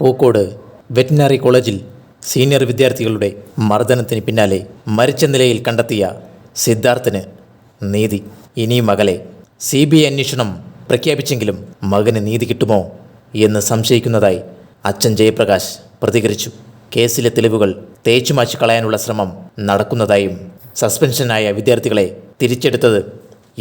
Pookode veterinary കോളേജിൽ senior വിദ്യാർത്ഥികളുടെ മർദ്ദനത്തിന് പിന്നാലെ മരിച്ച നിലയിൽ കണ്ടെത്തിയ സിദ്ധാർത്ഥന് നീതി. ഇനി മകളെ സി ബി ഐ അന്വേഷണം പ്രഖ്യാപിച്ചെങ്കിലും മകന് നീതി കിട്ടുമോ എന്ന് സംശയിക്കുന്നതായി അച്ഛൻ ജയപ്രകാശ് പ്രതികരിച്ചു. കേസിലെ തെളിവുകൾ തേച്ചുമാച്ചു കളയാനുള്ള ശ്രമം നടക്കുന്നതായും സസ്പെൻഷനായ വിദ്യാർത്ഥികളെ തിരിച്ചെടുത്തത്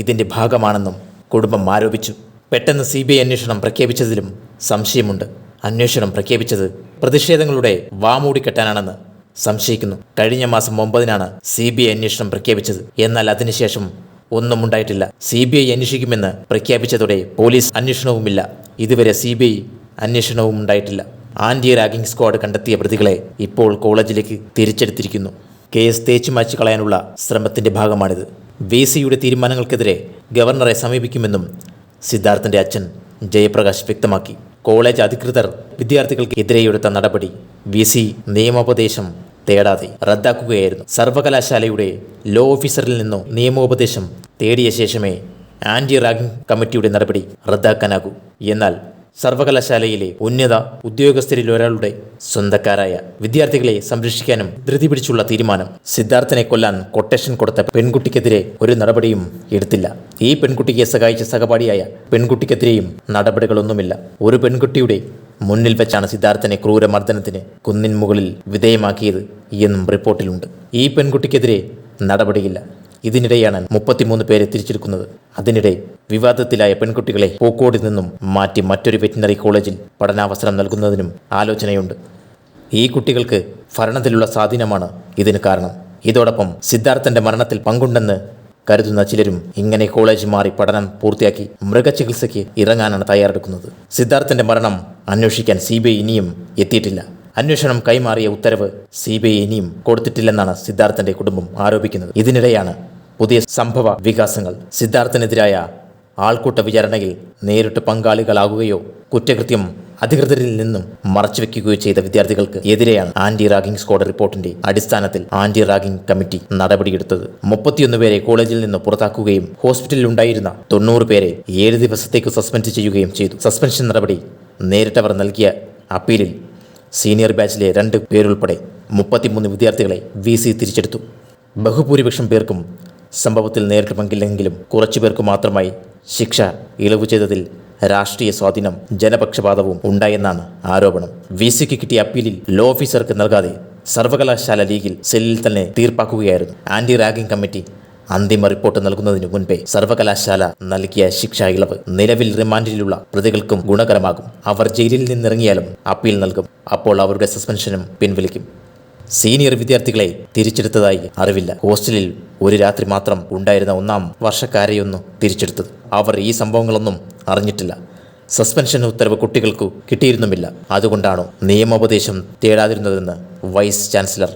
ഇതിന്റെ ഭാഗമാണെന്നും കുടുംബം ആരോപിച്ചു. പെട്ടെന്ന് സി ബി ഐ അന്വേഷണം പ്രഖ്യാപിച്ചതിലും സംശയമുണ്ട്. അന്വേഷണം പ്രഖ്യാപിച്ചത് പ്രതിഷേധങ്ങളുടെ വാമൂടിക്കെട്ടാനാണെന്ന് സംശയിക്കുന്നു. കഴിഞ്ഞ മാസം ഒമ്പതിനാണ് സി ബി ഐ അന്വേഷണം പ്രഖ്യാപിച്ചത്. എന്നാൽ അതിനുശേഷം ഒന്നും ഉണ്ടായിട്ടില്ല. സി ബി ഐ അന്വേഷിക്കുമെന്ന് പ്രഖ്യാപിച്ചതോടെ പോലീസ് അന്വേഷണവുമില്ല. ഇതുവരെ സി ബി ഐ അന്വേഷണവും ഉണ്ടായിട്ടില്ല. ആന്റി റാഗിംഗ് സ്ക്വാഡ് കണ്ടെത്തിയ പ്രതികളെ ഇപ്പോൾ കോളേജിലേക്ക് തിരിച്ചെടുത്തിരിക്കുന്നു. കേസ് തേച്ചു മാച്ച് കളയാനുള്ള ശ്രമത്തിന്റെ ഭാഗമാണിത്. വി സിയുടെ തീരുമാനങ്ങൾക്കെതിരെ ഗവർണറെ സമീപിക്കുമെന്നും സിദ്ധാർത്ഥന്റെ അച്ഛൻ ജയപ്രകാശ് വ്യക്തമാക്കി. കോളേജ് അധികൃതർ വിദ്യാർത്ഥികൾക്ക് എതിരെയെടുത്ത നടപടി വി സി നിയമോപദേശം തേടാതെ റദ്ദാക്കുകയായിരുന്നു. സർവകലാശാലയുടെ ലോ ഓഫീസറിൽ നിന്നും നിയമോപദേശം തേടിയ ശേഷമേ ആന്റി റാഗിംഗ് കമ്മിറ്റിയുടെ നടപടി റദ്ദാക്കാനാകൂ. എന്നാൽ സർവകലാശാലയിലെ ഉന്നത ഉദ്യോഗസ്ഥരിൽ ഒരാളുടെ സ്വന്തക്കാരായ വിദ്യാർത്ഥികളെ സംരക്ഷിക്കാനും ധൃതി പിടിച്ചുള്ള തീരുമാനം സിദ്ധാർത്ഥനെ കൊല്ലാൻ കൊട്ടേഷൻ കൊടുത്ത പെൺകുട്ടിക്കെതിരെ ഒരു നടപടിയും എടുത്തില്ല. ഈ പെൺകുട്ടിയെ സഹായിച്ച സഹപാഠിയായ പെൺകുട്ടിക്കെതിരെയും നടപടികളൊന്നുമില്ല. ഒരു പെൺകുട്ടിയുടെ മുന്നിൽ വെച്ചാണ് സിദ്ധാർത്ഥനെ ക്രൂരമർദ്ദനത്തിന് കുന്നിൻ മുകളിൽ വിധേയമാക്കിയത് എന്നും റിപ്പോർട്ടിലുണ്ട്. ഈ പെൺകുട്ടിക്കെതിരെ നടപടിയില്ല. ഇതിനിടെയാണ് മുപ്പത്തിമൂന്ന് പേരെ തിരിച്ചെടുക്കുന്നത്. അതിനിടെ വിവാദത്തിലായ പെൺകുട്ടികളെ പൂക്കോടിൽ നിന്നും മാറ്റി മറ്റൊരു വെറ്റിനറി കോളേജിൽ പഠനാവസരം നൽകുന്നതിനും ആലോചനയുണ്ട്. ഈ കുട്ടികൾക്ക് ഭരണത്തിലുള്ള സ്വാധീനമാണ് ഇതിന് കാരണം. ഇതോടൊപ്പം സിദ്ധാർത്ഥന്റെ മരണത്തിൽ പങ്കുണ്ടെന്ന് കരുതുന്ന ചിലരും ഇങ്ങനെ കോളേജ് മാറി പഠനം പൂർത്തിയാക്കി മൃഗചികിത്സയ്ക്ക് ഇറങ്ങാനാണ് തയ്യാറെടുക്കുന്നത്. സിദ്ധാർത്ഥന്റെ മരണം അന്വേഷിക്കാൻ സി ഇനിയും എത്തിയിട്ടില്ല. അന്വേഷണം കൈമാറിയ ഉത്തരവ് സി ഇനിയും കൊടുത്തിട്ടില്ലെന്നാണ് സിദ്ധാർത്ഥന്റെ കുടുംബം ആരോപിക്കുന്നത്. ഇതിനിടെയാണ് പുതിയ സംഭവ വികാസങ്ങൾ. സിദ്ധാർത്ഥനെതിരായ ആൾക്കൂട്ട വിചാരണയിൽ നേരിട്ട് പങ്കാളികളാകുകയോ കുറ്റകൃത്യം അധികൃതരിൽ നിന്നും മറച്ചുവെക്കുകയോ ചെയ്ത വിദ്യാർത്ഥികൾക്ക് എതിരെയാണ് ആന്റി റാഗിംഗ് സ്ക്വാഡ് റിപ്പോർട്ടിന്റെ അടിസ്ഥാനത്തിൽ ആന്റി റാഗിംഗ് കമ്മിറ്റി നടപടിയെടുത്തത്. മുപ്പത്തിയൊന്ന് പേരെ കോളേജിൽ നിന്ന് പുറത്താക്കുകയും ഹോസ്പിറ്റലിൽ ഉണ്ടായിരുന്ന തൊണ്ണൂറ് പേരെ ഏഴ് ദിവസത്തേക്ക് സസ്പെൻഡ് ചെയ്യുകയും ചെയ്തു. സസ്പെൻഷൻ നടപടി നേരിട്ടവർ നൽകിയ അപ്പീലിൽ സീനിയർ ബാച്ചിലെ രണ്ട് പേരുൾപ്പെടെ മുപ്പത്തിമൂന്ന് വിദ്യാർത്ഥികളെ വി സി തിരിച്ചെടുത്തു. ബഹുഭൂരിപക്ഷം പേർക്കും സംഭവത്തിൽ നേരിട്ട് പങ്കില്ലെങ്കിലും കുറച്ചു പേർക്ക് മാത്രമായി ശിക്ഷ ഇളവ് ചെയ്തതിൽ രാഷ്ട്രീയ സ്വാധീനം ജനപക്ഷപാതവും ഉണ്ടായെന്നാണ് ആരോപണം. വി സിക്ക് കിട്ടിയ അപ്പീലിൽ ലോ ഓഫീസർക്ക് നൽകാതെ സർവകലാശാല ലീഗിൽ സെല്ലിൽ തന്നെ തീർപ്പാക്കുകയായിരുന്നു. ആന്റി റാഗിംഗ് കമ്മിറ്റി അന്തിമ റിപ്പോർട്ട് നൽകുന്നതിനു മുൻപേ സർവകലാശാല നൽകിയ ശിക്ഷാ ഇളവ് നിലവിൽ റിമാൻഡിലുള്ള പ്രതികൾക്കും ഗുണകരമാകും. അവർ ജയിലിൽ നിന്നിറങ്ങിയാലും അപ്പീൽ നൽകും. അപ്പോൾ അവരുടെ സസ്പെൻഷനും പിൻവലിക്കും. സീനിയർ വിദ്യാർത്ഥികളെ തിരിച്ചെടുത്തതായി അറിവില്ല. ഹോസ്റ്റലിൽ ഒരു രാത്രി മാത്രം ഉണ്ടായിരുന്ന ഒന്നാം വർഷക്കാരെയൊന്നും തിരിച്ചെടുത്തത്. അവർ ഈ സംഭവങ്ങളൊന്നും അറിഞ്ഞിട്ടില്ല. സസ്പെൻഷൻ ഉത്തരവ് കുട്ടികൾക്ക് കിട്ടിയിരുന്നുമില്ല. അതുകൊണ്ടാണോ നിയമോപദേശം തേടാതിരുന്നതെന്ന് vice chancellor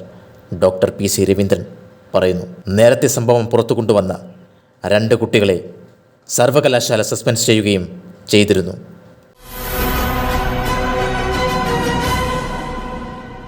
doctor P C Raveendran പറയുന്നു. നേരത്തെ സംഭവം പുറത്തു കൊണ്ടുവന്ന രണ്ട് കുട്ടികളെ സർവകലാശാല സസ്പെൻഡ് ചെയ്യുകയും ചെയ്തിരുന്നു.